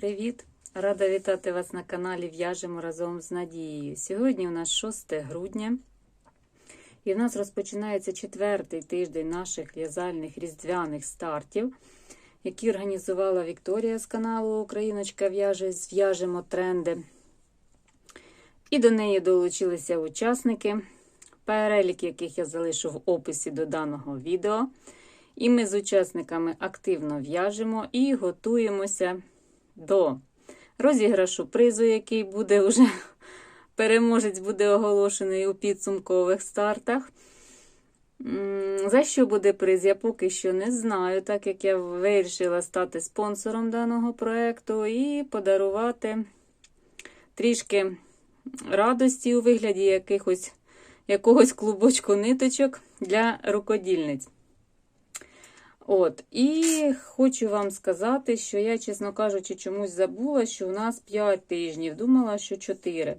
Привіт! Рада вітати вас на каналі В'яжемо разом з Надією. Сьогодні у нас 6 грудня, і в нас розпочинається четвертий тиждень наших в'язальних різдвяних стартів, які організувала Вікторія з каналу Україночка в'яже Зв'яжемо тренди. І до неї долучилися учасники, перелік яких я залишу в описі до даного відео. І ми з учасниками активно в'яжемо і готуємося до розіграшу призу, який буде вже переможець буде оголошений у підсумкових стартах. За що буде приз, я поки що не знаю, так як я вирішила стати спонсором даного проєкту і подарувати трішки радості у вигляді якихось, якогось клубочку ниточок для рукодільниць. От, і хочу вам сказати, що я, чесно кажучи, чомусь забула, що у нас 5 тижнів, думала, що 4.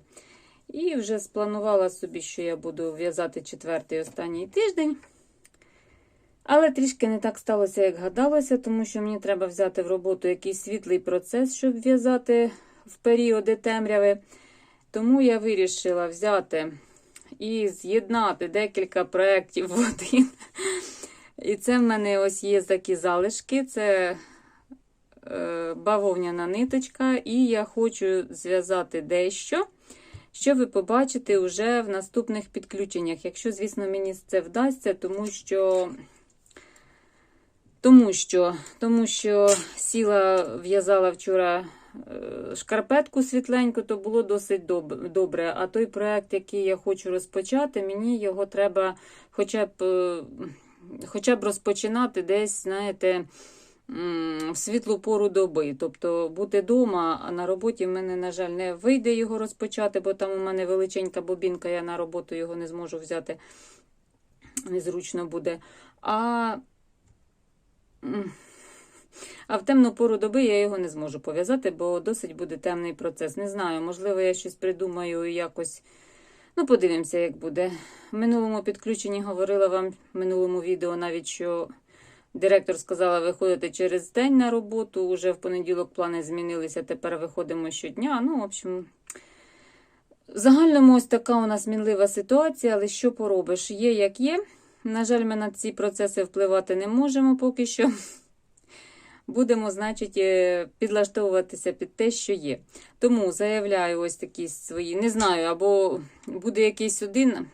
І вже спланувала собі, що я буду в'язати четвертий останній тиждень. Але трішки не так сталося, як гадалося, тому що мені треба взяти в роботу якийсь світлий процес, щоб в'язати в періоди темряви. Тому я вирішила взяти і з'єднати декілька проєктів в один. І це в мене ось є такі залишки. Це е, бавовняна ниточка, і я хочу зв'язати дещо, що ви побачите вже в наступних підключеннях. Якщо, звісно, мені це вдасться, тому що. Тому що тому що сіла в'язала вчора е, шкарпетку світленьку, то було досить добре. А той проект, який я хочу розпочати, мені його треба хоча б е, хоча б розпочинати десь, знаєте, в світлу пору доби. Тобто бути вдома, а на роботі в мене, на жаль, не вийде його розпочати, бо там у мене величенька бобінка, я на роботу його не зможу взяти. Незручно буде. А а в темну пору доби я його не зможу пов'язати, бо досить буде темний процес. Не знаю, можливо, я щось придумаю якось. Ну, подивимося, як буде. В минулому підключенні говорила вам в минулому відео навіть, що директор сказала виходити через день на роботу. Уже в понеділок плани змінилися, тепер виходимо щодня. Ну, в общем, в загальному ось така у нас мінлива ситуація, але що поробиш? Є, як є. На жаль, ми на ці процеси впливати не можемо поки що. Будемо, значить, е, підлаштовуватися під те, що є. Тому заявляю ось такі свої, не знаю, або буде якийсь один,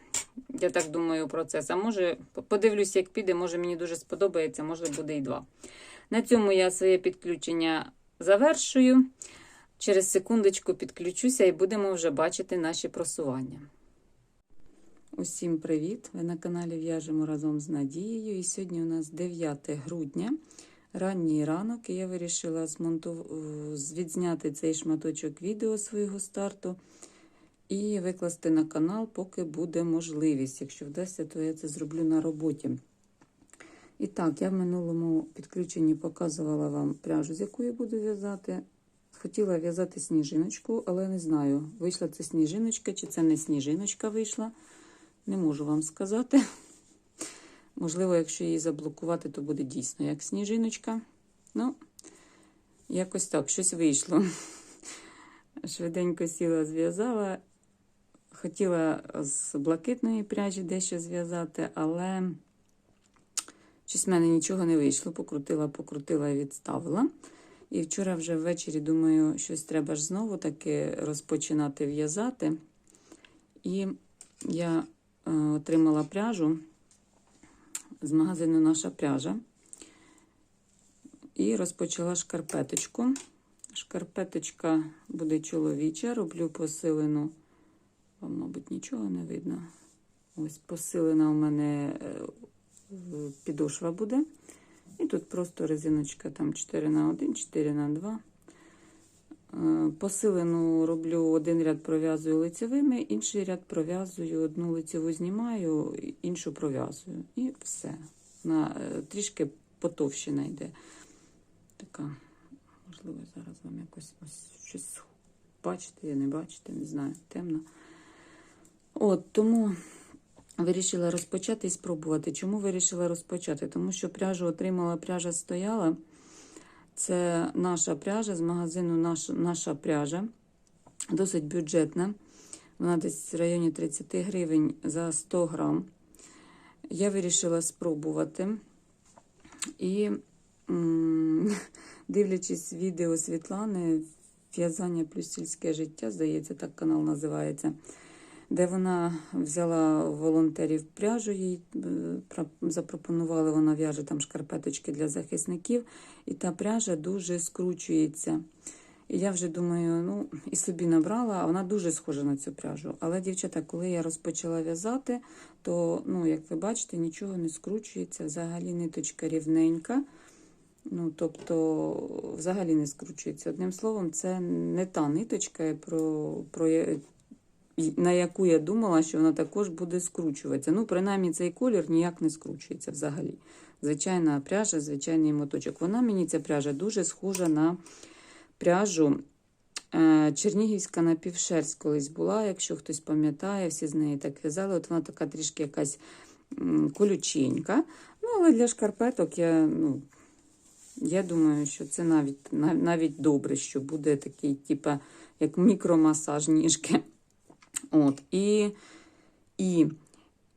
я так думаю, процес. А може, подивлюсь, як піде, може мені дуже сподобається, може буде і два. На цьому я своє підключення завершую. Через секундочку підключуся і будемо вже бачити наші просування. Усім привіт! Ви на каналі В'яжемо разом з Надією. І сьогодні у нас 9 грудня ранній ранок, і я вирішила змонту... відзняти цей шматочок відео свого старту і викласти на канал, поки буде можливість. Якщо вдасться, то я це зроблю на роботі. І так, я в минулому підключенні показувала вам пряжу, з якою буду в'язати. Хотіла в'язати сніжиночку, але не знаю, вийшла це сніжиночка, чи це не сніжиночка вийшла. Не можу вам сказати. Можливо, якщо її заблокувати, то буде дійсно як сніжиночка. Ну, якось так, щось вийшло. Швиденько сіла, зв'язала. Хотіла з блакитної пряжі дещо зв'язати, але щось в мене нічого не вийшло. Покрутила, покрутила і відставила. І вчора вже ввечері, думаю, щось треба ж знову таки розпочинати в'язати. І я е, отримала пряжу з магазину наша пряжа. І розпочала шкарпеточку. Шкарпеточка буде чоловіча, роблю посилену, вам, мабуть, нічого не видно. Ось посилена у мене е, підошва буде. І тут просто резиночка там 4 на 1, 4 на 2. Е, посилену роблю один ряд пров'язую лицевими, інший ряд пров'язую, одну лицеву знімаю, іншу пров'язую. І все. На, е, Трішки потовщина йде. Така, можливо, зараз вам якось ось щось бачите, не бачите, не знаю, темно. От, тому вирішила розпочати і спробувати. Чому вирішила розпочати? Тому що пряжу отримала, пряжа стояла. Це наша пряжа з магазину «Наш- Наша пряжа. Досить бюджетна. Вона десь в районі 30 гривень за 100 грам. Я вирішила спробувати. І дивлячись відео Світлани, в'язання плюс сільське життя, здається, так канал називається, де вона взяла волонтерів пряжу, їй е, запропонували, вона в'яже там шкарпеточки для захисників, і та пряжа дуже скручується. І я вже думаю, ну, і собі набрала, а вона дуже схожа на цю пряжу. Але, дівчата, коли я розпочала в'язати, то, ну, як ви бачите, нічого не скручується, взагалі ниточка рівненька. Ну, тобто, взагалі не скручується. Одним словом, це не та ниточка, про, про, на яку я думала, що вона також буде скручуватися. Ну, принаймні, цей колір ніяк не скручується взагалі. Звичайна пряжа, звичайний моточок. Вона мені ця пряжа дуже схожа на пряжу. е, Чернігівська напівшерсть колись була, якщо хтось пам'ятає, всі з неї так в'язали. От вона така трішки якась колюченька. Ну, але для шкарпеток я, ну, я думаю, що це навіть, навіть добре, що буде такий, типа, як мікромасаж ніжки. От, і, і,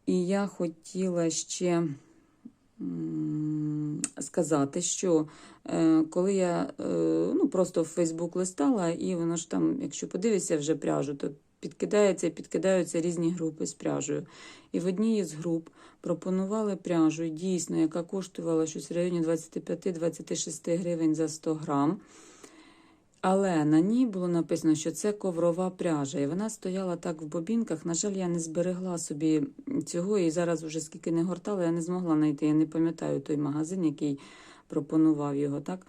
і я хотіла ще сказати, що е, коли я е, ну, просто в Фейсбук листала, і воно ж там, якщо подивишся вже пряжу, то підкидається, підкидаються різні групи з пряжею. І в одній із груп пропонували пряжу, дійсно, яка коштувала щось в районі 25-26 гривень за 100 грам. Але на ній було написано, що це коврова пряжа, і вона стояла так в бобінках. На жаль, я не зберегла собі цього, і зараз вже скільки не гортала, я не змогла знайти. Я не пам'ятаю той магазин, який пропонував його. так.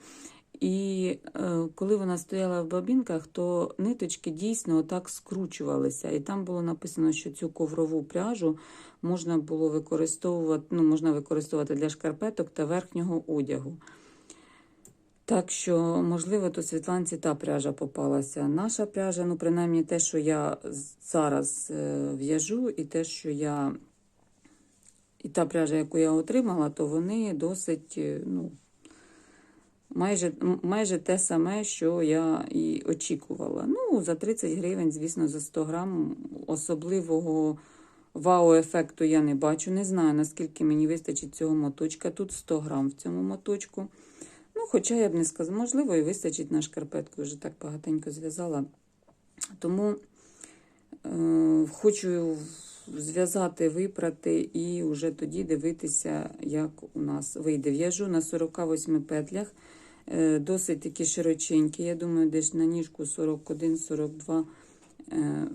І е, коли вона стояла в бобінках, то ниточки дійсно отак скручувалися. І там було написано, що цю коврову пряжу можна було використовувати, ну, можна використовувати для шкарпеток та верхнього одягу. Так що, можливо, то Світланці та пряжа попалася. Наша пряжа, ну, принаймні, те, що я зараз е, в'яжу, і те, що я. І та пряжа, яку я отримала, то вони досить, е, ну, майже, майже те саме, що я і очікувала. Ну, за 30 гривень, звісно, за 100 грам особливого вау-ефекту я не бачу. Не знаю, наскільки мені вистачить цього моточка. Тут 100 грам в цьому моточку. Ну, хоча я б не сказала, можливо, і вистачить на шкарпетку, вже так багатенько зв'язала. Тому е, хочу зв'язати, випрати і вже тоді дивитися, як у нас вийде. В'яжу на 48 петлях, е, досить такі широченькі. Я думаю, десь на ніжку 41-42 е,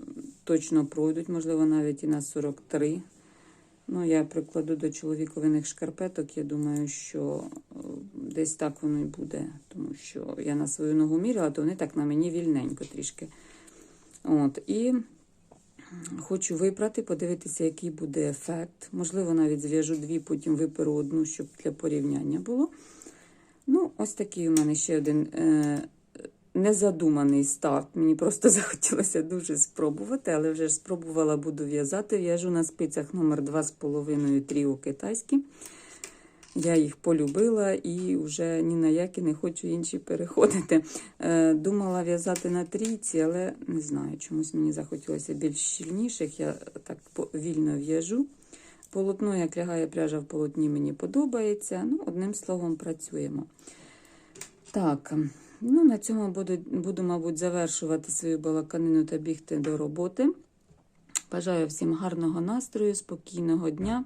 точно пройдуть, можливо, навіть і на 43. Ну, я прикладу до чоловіковиних шкарпеток. Я думаю, що е, десь так воно і буде, тому що я на свою ногу міряла, то вони так на мені вільненько трішки. От, і хочу випрати, подивитися, який буде ефект. Можливо, навіть зв'яжу дві, потім виперу одну, щоб для порівняння було. Ну, ось такий у мене ще один е, незадуманий старт. Мені просто захотілося дуже спробувати, але вже спробувала, буду в'язати. В'яжу на спицях номер 2,5 тріо китайські. Я їх полюбила і вже ні на які не хочу інші переходити. Е, Думала в'язати на трійці, але не знаю, чомусь мені захотілося більш щільніших. Я так вільно в'яжу. Полотно, як лягає пряжа в полотні, мені подобається. Ну, одним словом, працюємо. Так, ну на цьому буду, буду, мабуть, завершувати свою балаканину та бігти до роботи. Бажаю всім гарного настрою, спокійного дня